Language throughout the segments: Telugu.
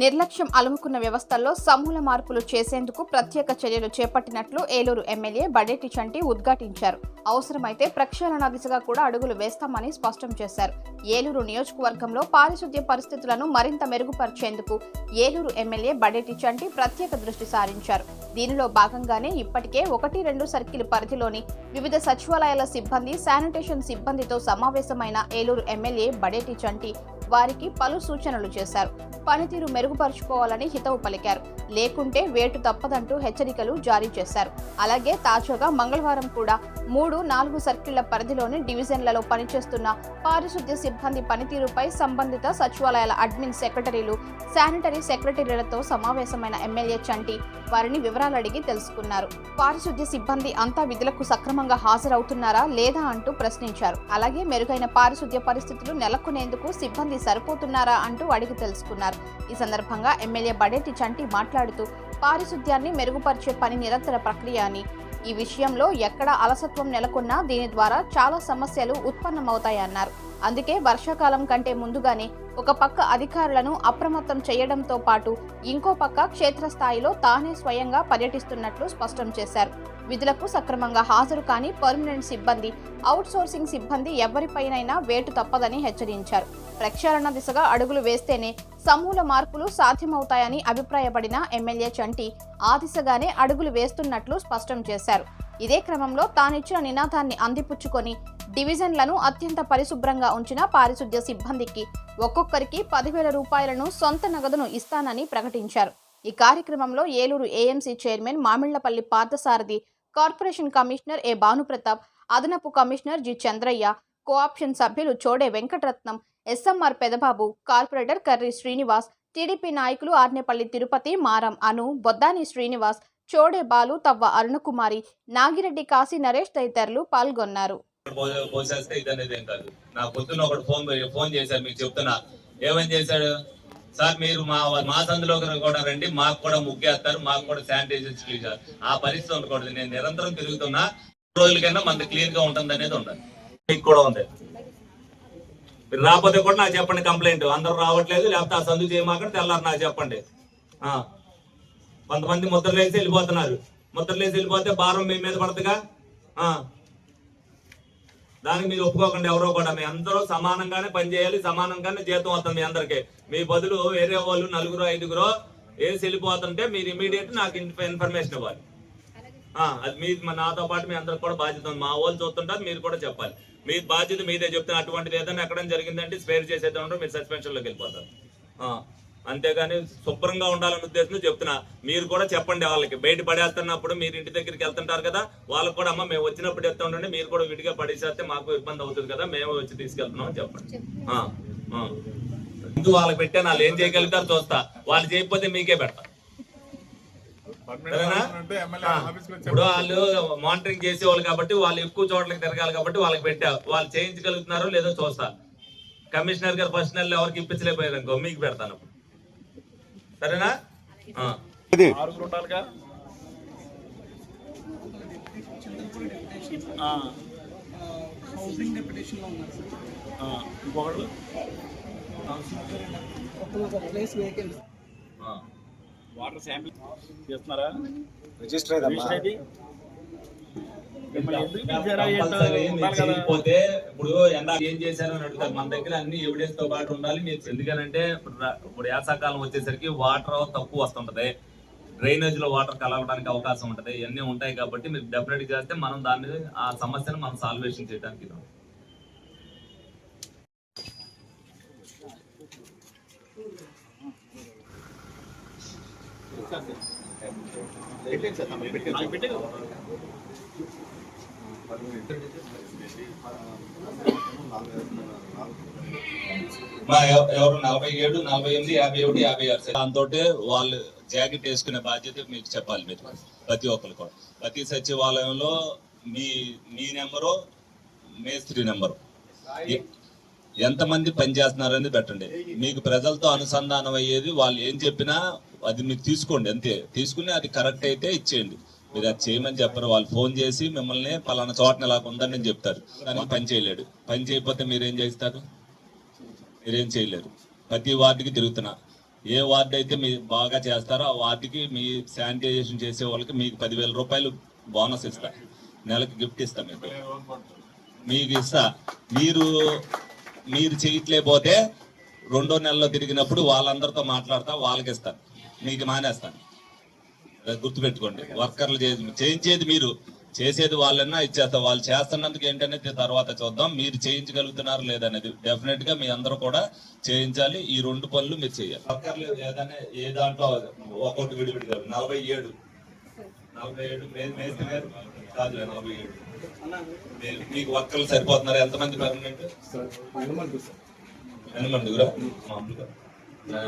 నిర్లక్ష్యం అలుముకున్న వ్యవస్థల్లో సమూల మార్పులు చేసేందుకు ప్రత్యేక చర్యలు చేపట్టినట్లు ఏలూరు ఎమ్మెల్యే బడేటి చంటి ఉద్ఘాటించారు. అవసరమైతే ప్రక్షాళన దిశగా కూడా అడుగులు వేస్తామని స్పష్టం చేశారు. ఏలూరు నియోజకవర్గంలో పారిశుద్ధ్య పరిస్థితులను మరింత మెరుగుపరిచేందుకు ఏలూరు ఎమ్మెల్యే బడేటి చంటి ప్రత్యేక దృష్టి సారించారు. దీనిలో భాగంగానే ఇప్పటికే ఒకటి రెండు సర్కిల్ పరిధిలోని వివిధ సచివాలయాల సిబ్బంది శానిటేషన్ సిబ్బందితో సమావేశమైన ఏలూరు ఎమ్మెల్యే బడేటి చంటి వారికి పలు సూచనలు చేశారు. పనితీరు మెరుగుపరుచుకోవాలని హితవు పలికారు. లేకుంటే వేటు తప్పదంటూ హెచ్చరికలు జారీ చేశారు. అలాగే తాజాగా మంగళవారం కూడా మూడు నాలుగు సర్కిళ్ళ పరిధిలోని డివిజన్లలో పనిచేస్తున్న పారిశుద్ధ్య సిబ్బంది పనితీరుపై సంబంధిత సచివాలయాల అడ్మిన్ సెక్రటరీలు శానిటరీ సెక్రటరీలతో సమావేశమైన ఎమ్మెల్యే చంటి వారిని వివరాలు అడిగి తెలుసుకున్నారు. పారిశుద్ధ్య సిబ్బంది అంతా విధులకు సక్రమంగా హాజరవుతున్నారా లేదా అంటూ ప్రశ్నించారు. అలాగే మెరుగైన పారిశుద్ధ్య పరిస్థితులు నెలకొనేందుకు సిబ్బంది సరిపోతున్నారా అంటూ అడిగి తెలుసుకున్నారు. ఈ సందర్భంగా ఎమ్మెల్యే బడేటి చంటి మాట్లాడుతూ పారిశుద్ధ్యాన్ని మెరుగుపరిచే పని నిరంతర ప్రక్రియ అని. ఈ విషయంలో ఎక్కడ అలసత్వం నెలకొన్నా దీని ద్వారా చాలా సమస్యలు ఉత్పన్నమవుతాయన్నారు అందుకే వర్షాకాలం కంటే ముందుగానే ఒక పక్క అధికారులను అప్రమత్తం చేయడంతో పాటు ఇంకో పక్క క్షేత్రస్థాయిలో తానే స్వయంగా పర్యటిస్తున్నట్లు స్పష్టం చేశారు. విధులకు సక్రమంగా హాజరు కాని పర్మనెంట్ సిబ్బంది అవుట్సోర్సింగ్ సిబ్బంది ఎవరిపైనైనా వేటు తప్పదని హెచ్చరించారు. ప్రక్షాళన దిశగా అడుగులు వేస్తేనే సమూల మార్పులు సాధ్యమవుతాయని అభిప్రాయపడిన ఎమ్మెల్యే చంటి ఆ దిశగానే అడుగులు వేస్తున్నట్లు స్పష్టం చేశారు. ఇదే క్రమంలో తానిచ్చిన నినాదాన్ని అందిపుచ్చుకొని డివిజన్లను అత్యంత పరిశుభ్రంగా ఉంచిన పారిశుద్ధ్య సిబ్బందికి ఒక్కొక్కరికి పదివేల రూపాయలను సొంత నగదును ఇస్తానని ప్రకటించారు. ఈ కార్యక్రమంలో Eluru AMC chairman Mamillapalli Parthasarathi corporation commissioner A Bhanuprathap అదనపు కమిషనర్ జి చంద్రయ్య కోఆప్షన్ సభ్యులు Chode Venkataratnam SMR Pedababu corporator Karri Srinivas TDP నాయకులు ఆర్నేపల్లి తిరుపతి మారం అను బొద్దాని శ్రీనివాస్ చోడే బాలు తవ్వ అరుణకుమారి నాగిరెడ్డి కాశీ నరేష్ తదితరులు పాల్గొన్నారు. పోసేస్తే ఇది ఏం కాదు. నా పొద్దున్న ఒకటి ఫోన్ ఫోన్ చేశారు మీకు చెప్తున్నా. ఏమని చేశాడు? సార్ మీరు మా మా సందులో కూడా రండి మాకు కూడా ముగ్గేస్తారు మాకు కూడా శానిటైజర్స్ క్లీజర్ ఆ పరిస్థితి ఉండకూడదు. నేను నిరంతరం తిరుగుతున్నా రోజులకైనా మనది క్లియర్గా ఉంటుంది అనేది ఉండాలి మీకు కూడా ఉంది. మీరు రాకపోతే కూడా నాకు చెప్పండి కంప్లైంట్. అందరూ రావట్లేదు లేకపోతే ఆ సందు చేయమాకండి తెల్లారు నాకు చెప్పండి. కొంతమంది ముద్రలు వేసి వెళ్ళిపోతున్నారు. ముద్రలు వేసి వెళ్ళిపోతే భారం మీ మీద పడదుగా దానికి మీరు ఒప్పుకోకండి ఎవరో కూడా. మీ అందరూ సమానంగానే పనిచేయాలి సమానంగానే జీతం వస్తుంది మీ అందరికి. మీ బదులు వేరే వాళ్ళు నలుగురు ఐదుగురు వేసి వెళ్ళిపోతుంటే మీరు ఇమీడియట్ నాకు ఇన్ఫర్మేషన్ ఇవ్వాలి. అది మీ మా నాతో పాటు మీ అందరికి కూడా బాధ్యత ఉంది. మా వాళ్ళు చూస్తుంటారు మీరు కూడా చెప్పాలి. మీ బాధ్యత మీదే చెప్తున్నా. అటువంటిది ఏదైనా ఎక్కడ జరిగిందంటే స్పేర్ చేసేద్దాం మీరు సస్పెన్షన్లోకి వెళ్ళిపోతారు. ఆ, అంతేగాని శుభ్రంగా ఉండాలనే ఉద్దేశంతో చెప్తున్నా. మీరు కూడా చెప్పండి వాళ్ళకి. బయట పడేస్తున్నప్పుడు మీరు ఇంటి దగ్గరికి వెళ్తుంటారు కదా వాళ్ళకి కూడా అమ్మ మేము వచ్చినప్పుడు ఎత్తా ఉండండి మీరు కూడా విడిగా పడేసేస్తే మాకు ఇబ్బంది అవుతుంది కదా మేము వచ్చి తీసుకెళ్తున్నాం అని చెప్పండి. ముందు వాళ్ళకి పెట్టాను వాళ్ళు ఏం చేయగలుగుతారు చూస్తా. వాళ్ళు చేయకపోతే మీకే పెడతా. ఇప్పుడు వాళ్ళు మానిటరింగ్ చేసేవాళ్ళు కాబట్టి వాళ్ళు ఎక్కువ చోట్లకి తిరగాలి కాబట్టి వాళ్ళకి పెట్టా. వాళ్ళు చేయించగలుగుతున్నారో లేదో చూస్తా. కమిషనర్ గారు ఫస్ట్ నెలలో ఎవరికి ఇప్పించలేకపోయారు అనుకో మీకు పెడతాను. సరేనా? ఆ. ఆరుగురు ఉండాలిగా? ఆ, హౌసింగ్ డెప్యుటేషన్లో ఉన్నారు సార్. ఆ, ఇంకొకళ్ళు? ఒక ప్లేస్ వేకెంట్ ఆ. వాటర్ శాంపిల్ చేస్తున్నారా? రిజిస్టర్. చేయకపోతే ఇప్పుడు ఎండా ఏం చేశారు అని అడుగుతారు. మన దగ్గర అన్ని ఎవిడెన్స్తో పాటు ఉండాలి. మీరు ఎందుకనంటే ఇప్పుడు యాసకాలం వచ్చేసరికి వాటర్ తక్కువ వస్తుంటది. డ్రైనేజ్లో వాటర్ కలవడానికి అవకాశం ఉంటది. ఇవన్నీ ఉంటాయి కాబట్టి మీరు డెఫినెట్ చేస్తే మనం దాన్ని ఆ సమస్యను మనం సాల్వేషన్ చేయడానికి మా ఎవ- ఎవరు నలభై ఏడు నలభై ఎనిమిది యాభై ఒకటి యాభై ఆరు దాంతో వాళ్ళు జాకెట్ వేసుకునే బాధ్యత మీకు చెప్పాలి మీరు ప్రతి ఒక్కరు కూడా. ప్రతి సచివాలయంలో మీ మీ నెంబరు మేస్త్రి నెంబరు. ఎంతమంది పని పెట్టండి. మీకు ప్రజలతో అనుసంధానం అయ్యేది వాళ్ళు ఏం చెప్పినా అది మీరు తీసుకోండి అంతే. తీసుకుని అది కరెక్ట్ అయితే ఇచ్చేయండి. మీరు అది చేయమని చెప్పరు వాళ్ళు ఫోన్ చేసి మిమ్మల్ని పలానా చోటన ఇలా ఉందని చెప్తారు. దానికి పని చేయలేడు. పని చేయకపోతే మీరేం చేస్తారు? మీరేం చేయలేరు. ప్రతి వార్డుకి తిరుగుతున్నా. ఏ వార్డు అయితే మీరు బాగా చేస్తారో ఆ వార్డుకి మీ శానిటైజేషన్ చేసే వాళ్ళకి మీకు పదివేల రూపాయలు బోనస్ ఇస్తా. నెలకి గిఫ్ట్ ఇస్తా మీకు. మీకు ఇస్తా. మీరు మీరు చేయట్లేకపోతే రెండో నెలలో తిరిగినప్పుడు వాళ్ళందరితో మాట్లాడతా వాళ్ళకి ఇస్తాను మీకు మానేస్తాను గుర్తుపెట్టుకోండి. వర్కర్లు చే- చేయించేది మీరు. చేసేది వాళ్ళన్నా ఇచ్చేస్తారు వాళ్ళు చేస్తున్నందుకు ఏంటనేది తర్వాత చూద్దాం. మీరు చేయించగలుగుతున్నారు లేదనేది. డెఫినెట్గా మీ అందరూ కూడా చేయించాలి. ఈ రెండు పనులు మీరు చేయాలి. వర్కర్లు ఏదైనా ఏ దాంట్లో ఒక్కొక్కటి విడివిడిగా. నలభై ఏడు. నలభై ఏడు. మే- మేస్త్రి గారు? కాదులే నలభై ఏడు. మీకు వర్కర్లు సరిపోతున్నారు? ఎంతమంది పర్మనెంట్ ఎనిమిదిగురా మామూలుగా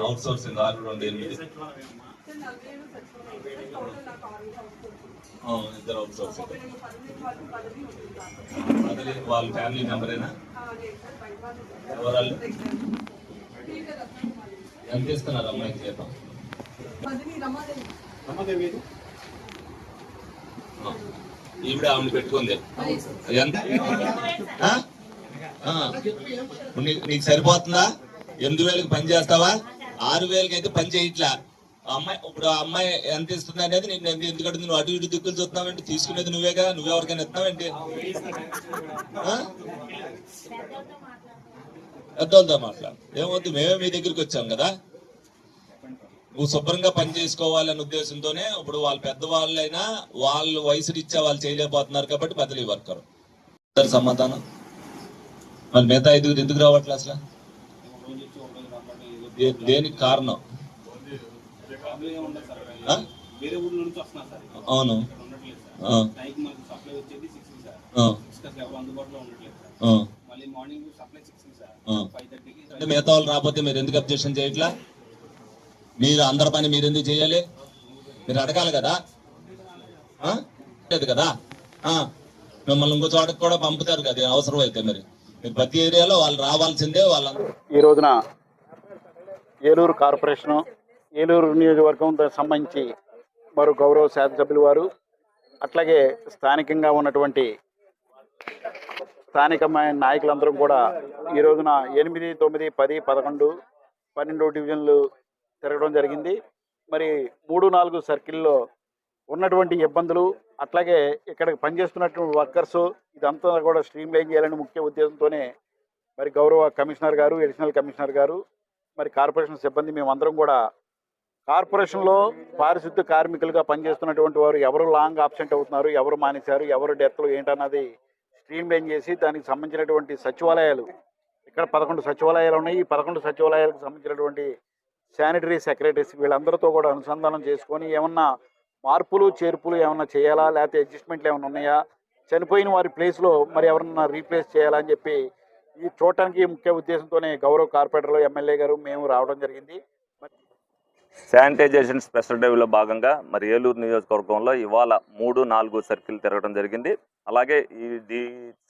అవుట్ సోర్సింగ్ ఆరు రెండు ఎనిమిది. ఇద్దరు అవుట్ సోర్సింగ్ అదే వాళ్ళ ఫ్యామిలీ మెంబరేనా ఎవరాళ్ళు? ఎంత ఇస్తున్నారు అమ్మాయికి ఆ, ఈవిడ ఆవిడ పెట్టుకుంది. ఎంత? నీకు సరిపోతుందా? ఎనిమిది వేలకు పని చేస్తావా? ఆరు వేలకి అయితే పని చేయట్లా. ఆ అమ్మాయి ఇప్పుడు ఆ అమ్మాయి ఎంత ఇస్తుంది అనేది నేను ఎందుకు- ఎందుకంటే నువ్వు అటు ఇటు దిక్కులు చూస్తున్నావంటే తీసుకునేది నువ్వేగా నువ్వెవరికైనా ఇస్తున్నావేంటి ఆ? పెద్దోళ్ళతో మాట్లాడు. ఏమవుతుంది మేమే మీ దగ్గరికి వచ్చాం కదా. నువ్వు శుభ్రంగా పని చేసుకోవాలనే ఉద్దేశంతోనే ఇప్పుడు వాళ్ళ పెద్దవాళ్ళైనా వాళ్ళు వయసు రీత్యా వాళ్ళు చేయలేకపోతున్నారు కాబట్టి బదిలీ వర్కరు. సమాధానం. మరి మిగతా ఐదుగురు ఎందుకు రావట్లే అసలు? దేనికి కారణం? ఆ? వేరే ఊర్ల నుంచి వస్తున్నారు సార్ అవును. అంటే మిగతా వాళ్ళు రాకపోతే మీరు ఎందుకు అబ్జెక్షన్ చేయట్లా? మీరు అందరి పని మీరు ఎందుకు చేయాలి? మీరు అడగాలి కదా? లేదు కదా. మిమ్మల్ని ఇంకో చోటకి కూడా పంపుతారు కదా అవసరం అయితే మీరు. ప్రతి ఏరియాలో వాళ్ళు రావాల్సిందే వాళ్ళందరూ. ఈ రోజున ఏలూరు కార్పొరేషను ఏలూరు నియోజకవర్గం సంబంధించి మరో గౌరవ శాసనసభ్యులు వారు అట్లాగే స్థానికంగా ఉన్నటువంటి స్థానికమైన నాయకులందరూ కూడా ఈ రోజున ఎనిమిది తొమ్మిది పది పదకొండు పన్నెండు డివిజన్లు తిరగడం జరిగింది. మరి మూడు నాలుగు సర్కిల్లో ఉన్నటువంటి ఇబ్బందులు అట్లాగే ఇక్కడ పనిచేస్తున్నటువంటి వర్కర్స్ ఇదంతా కూడా స్ట్రీమ్ లైన్ చేయాలని ముఖ్య ఉద్దేశంతోనే మరి గౌరవ కమిషనర్ గారు అడిషనల్ కమిషనర్ గారు మరి కార్పొరేషన్ సిబ్బంది మేమందరం కూడా కార్పొరేషన్లో పారిశుద్ధ కార్మికులుగా పనిచేస్తున్నటువంటి వారు ఎవరు లాంగ్ ఆబ్సెంట్ అవుతున్నారు ఎవరు మానేశారు ఎవరు డెత్లు ఏంటన్నది స్ట్రీమ్ లైన్ చేసి దానికి సంబంధించినటువంటి సచివాలయాలు ఇక్కడ పదకొండు సచివాలయాలు ఉన్నాయి. ఈ పదకొండు సచివాలయాలకు సంబంధించినటువంటి శానిటరీ సెక్రటరీస్ వీళ్ళందరితో కూడా అనుసంధానం చేసుకొని ఏమన్నా మార్పులు చేర్పులు ఏమైనా చేయాలా? లేకపోతే అడ్జస్ట్మెంట్లు ఏమైనా ఉన్నాయా? చనిపోయిన వారి ప్లేస్లో మరి ఎవరన్నా రీప్లేస్ చేయాలా అని చెప్పి ఈ చూడటానికి ముఖ్య ఉద్దేశంతోనే గౌరవ కార్పొరేటర్లు ఎమ్మెల్యే గారు మేము రావడం జరిగింది. శానిటైజేషన్ స్పెషల్ డ్రైవ్లో భాగంగా మరి ఏలూరు నియోజకవర్గంలో ఇవాళ మూడు నాలుగు సర్కిల్ తిరగడం జరిగింది. అలాగే ఈ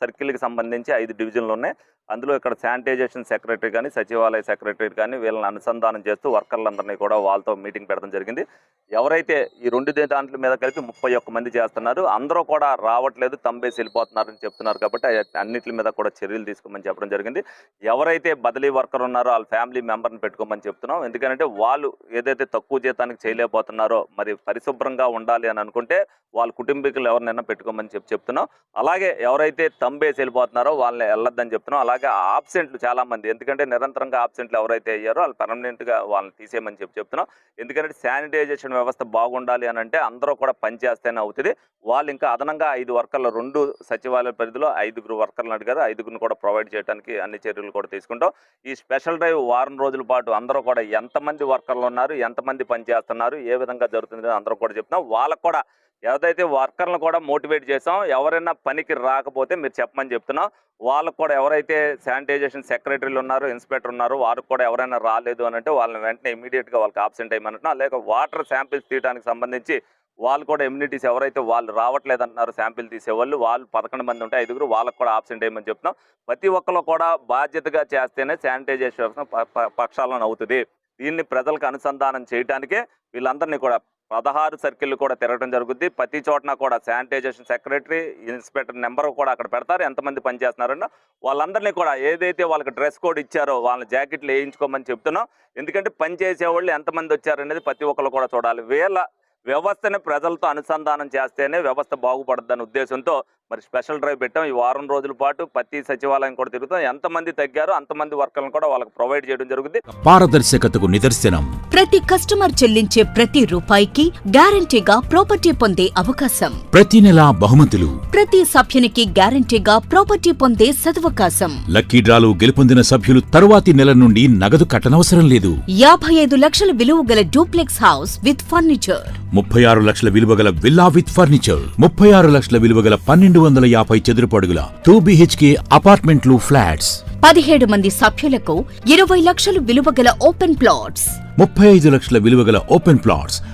సర్కిల్కి సంబంధించి ఐదు డివిజన్లు ఉన్నాయి. అందులో ఇక్కడ శానిటైజేషన్ సెక్రటరీ కానీ సచివాలయ సెక్రటరీ కానీ వీళ్ళని అనుసంధానం చేస్తూ వర్కర్లందరినీ కూడా వాళ్ళతో మీటింగ్ పెట్టడం జరిగింది. ఎవరైతే ఈ రెండు దాంట్ల మీద కలిపి ముప్పై ఒక్క మంది చేస్తున్నారు అందరూ కూడా రావట్లేదు తంబేసి వెళ్ళిపోతున్నారని చెప్తున్నారు కాబట్టి అన్నింటి అన్నిటి మీద కూడా చర్యలు తీసుకోమని చెప్పడం జరిగింది. ఎవరైతే బదిలీ వర్కర్ ఉన్నారో వాళ్ళ ఫ్యామిలీ మెంబర్ని పెట్టుకోమని చెప్తున్నాం. ఎందుకంటే వాళ్ళు ఏదైతే తక్కువ జీతానికి చేయలేకపోతున్నారో మరి పరిశుభ్రంగా ఉండాలి అని అనుకుంటే వాళ్ళ కుటుంబీకులు ఎవరినైనా పెట్టుకోమని చెప్పి చెప్తున్నాం. అలాగే ఎవరైతే తంబేసి వెళ్ళిపోతున్నారో వాళ్ళని వెళ్ళొద్దని చెప్తున్నాం. అలాగే ఆబ్సెంట్లు చాలామంది. ఎందుకంటే నిరంతరంగా ఆబ్సెంట్లు ఎవరైతే అయ్యారో వాళ్ళు పర్మనెంట్గా వాళ్ళని తీసేయమని చెప్పి చెప్తున్నాం. ఎందుకంటే శానిటైజేషన్ వ్యవస్థ బాగుండాలి అని అంటే అందరూ కూడా పనిచేస్తేనే అవుతుంది. వాళ్ళు ఇంకా అదనంగా ఐదు వర్కర్లు రెండు సచివాలయ పరిధిలో ఐదుగురు వర్కర్లు అడిగారు ఐదుగురిని కూడా ప్రొవైడ్ చేయడానికి అన్ని చర్యలు కూడా తీసుకుంటాం. ఈ స్పెషల్ డ్రైవ్ వారం రోజుల పాటు అందరూ కూడా ఎంతమంది వర్కర్లు ఉన్నారు ఎంతమంది పనిచేస్తున్నారు ఏ విధంగా జరుగుతుంది అందరూ కూడా చెప్తున్నాం. వాళ్ళకు కూడా ఏదైతే వర్కర్లను కూడా మోటివేట్ చేసాం ఎవరైనా పనికి రాకపోతే మీరు చెప్పమని చెప్తున్నాం. వాళ్ళకు కూడా ఎవరైతే శానిటైజేషన్ సెక్రటరీలు ఉన్నారు ఇన్స్పెక్టర్ ఉన్నారు వారికి కూడా ఎవరైనా రాలేదు అని అంటే వాళ్ళని వెంటనే ఇమీడియట్గా వాళ్ళకి ఆబ్సెంట్ అయ్యమంటున్నాం లేక వాటర్ శాంపిల్స్ తీయడానికి సంబంధించి వాళ్ళు కూడా ఇమ్యూనిటీస్ ఎవరైతే వాళ్ళు రావట్లేదు శాంపిల్ తీసేవాళ్ళు వాళ్ళు పదకొండు మంది ఉంటే ఐదుగురు వాళ్ళకు కూడా ఆబ్సెంట్ అయ్యమని చెప్తున్నాం. ప్రతి ఒక్కరు కూడా బాధ్యతగా చేస్తేనే శానిటైజేషన్ ప- పక్షాలను అవుతుంది దీన్ని ప్రజలకు అనుసంధానం చేయడానికే వీళ్ళందరినీ కూడా పదహారు సర్కిల్ కూడా తిరగడం జరుగుద్ది. ప్రతి చోటన కూడా శానిటైజేషన్ సెక్రటరీ ఇన్స్పెక్టర్ నెంబర్ కూడా అక్కడ పెడతారు. ఎంతమంది పనిచేస్తున్నారో వాళ్ళందరినీ కూడా ఏదైతే వాళ్ళకి డ్రెస్ కోడ్ ఇచ్చారో వాళ్ళ జాకెట్లు వేయించుకోమని చెప్తున్నాం. ఎందుకంటే పని చేసేవాళ్ళు ఎంతమంది వచ్చారనేది ప్రతి ఒక్కరు కూడా చూడాలి. వీళ్ళ వ్యవస్థని ప్రజలతో అనుసంధానం చేస్తేనే వ్యవస్థ బాగుపడద్దనే ఉద్దేశంతో మరి స్పెషల్ డ్రైవ్ పెట్టాం. ఈ వారం రోజుల పాటు ప్రతి సచివాలయం కూడా తిరుగుతాం. ఎంతమంది తగ్గారో అంతమంది వర్కర్లను కూడా వాళ్ళకి ప్రొవైడ్ చేయడం జరుగుతుంది పారదర్శకతకు నిదర్శనం. ప్రతి కస్టమర్ చెల్లించే ప్రతి రూపాయికి గ్యారంటీగా ప్రాపర్టీ పొందే అవకాశం. ప్రతి నెల బహుమతులు. ప్రతి సభ్యునికి గ్యారంటీగా ప్రాపర్టీ పొందే సదవకాశం. లక్కీ డ్రాలు గెలుపొందిన సభ్యులు తరువాతి నెల నుండి నగదు కట్టనవసరం లేదు. యాభై ఐదు లక్షల విలువ గల డూప్లెక్స్ హౌస్ విత్ ఫర్నిచర్. ముప్పై ఆరు లక్షల విలువ గల విల్లా విత్ ఫర్నిచర్. ముప్పై ఆరు లక్షల విలువ గల పన్నెండు వందల యాభై చదురపు అడుగుల టూ బిహెచ్కే అపార్ట్మెంట్లు ఫ్లాట్స్. పదిహేడు మంది సభ్యులకు ఇరవై లక్షలు విలువ గల ఓపెన్ ప్లాట్స్. ముప్పై ఐదు లక్షల విలువ గల ఓపెన్ ప్లాట్స్.